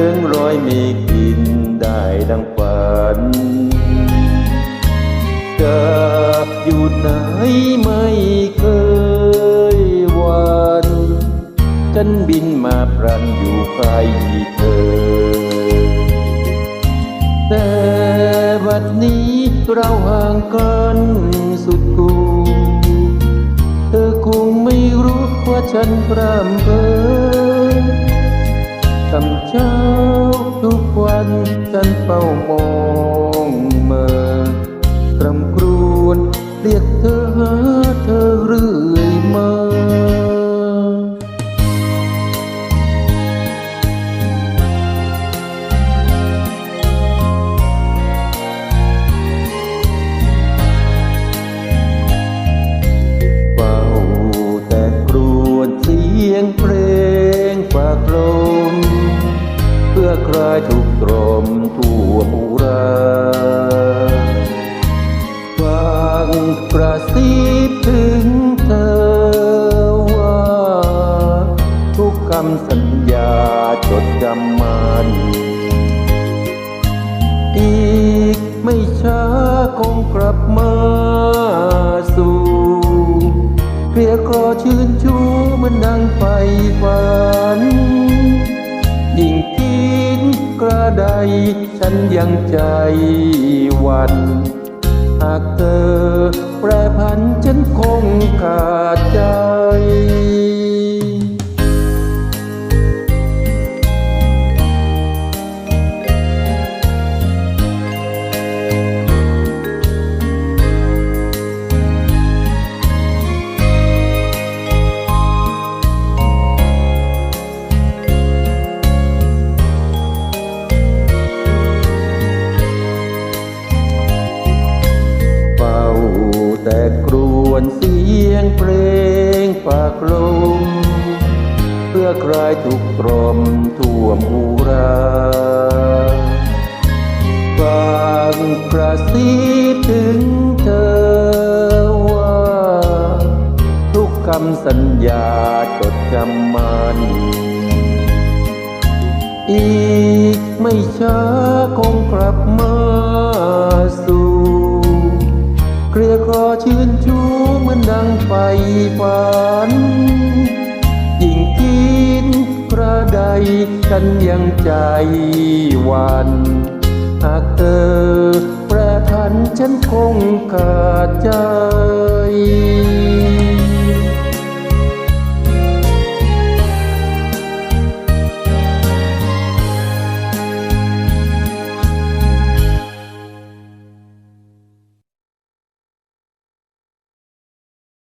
เพิ่งร้อยมฆบินได้ดังฝันจากอยู่ไหนไม่เคยวันฉันบินมาพรันอยู่ใกล้เธอ แต่บัดนี้เราห่างกันสุดกูเธอคงไม่รู้ว่าฉันพร่ำเพ้อ ทำเช้าทุกวันฉันเฝ้ามองเมื่อกรำกรวนเรียกเธอหาเธอเรื่อยมาเฝ้าแต่กรวนเสียงเพลง ม เพื่อคลายทุกตรมทั่วมูราฟังกระซิบถึงเธอว่า ทุกคำสัญญาจดจำมันอีกไม่ช้าคงกลับมา เรียกรอชื่นชูเหมันดังไฟฝัน ยิ่งคิดกระไดฉันยังใจหวันหากเธอแปรพันฉันคงขาดใจ วนเสียงเพลงฝากลม เพื่อคลายทุกข์ตรมท่วมหูราฟังกระซิบถึงเธอว่า ทุกคำสัญญาจดจำมันอีกไม่ช้าคงกลับมา เกลียกรอชื่นชูเหมือนดังไฟฝันยิ่งกินกระไดฉันยังใจหวัน หากเธอแปรพันฉันคงขาดใจ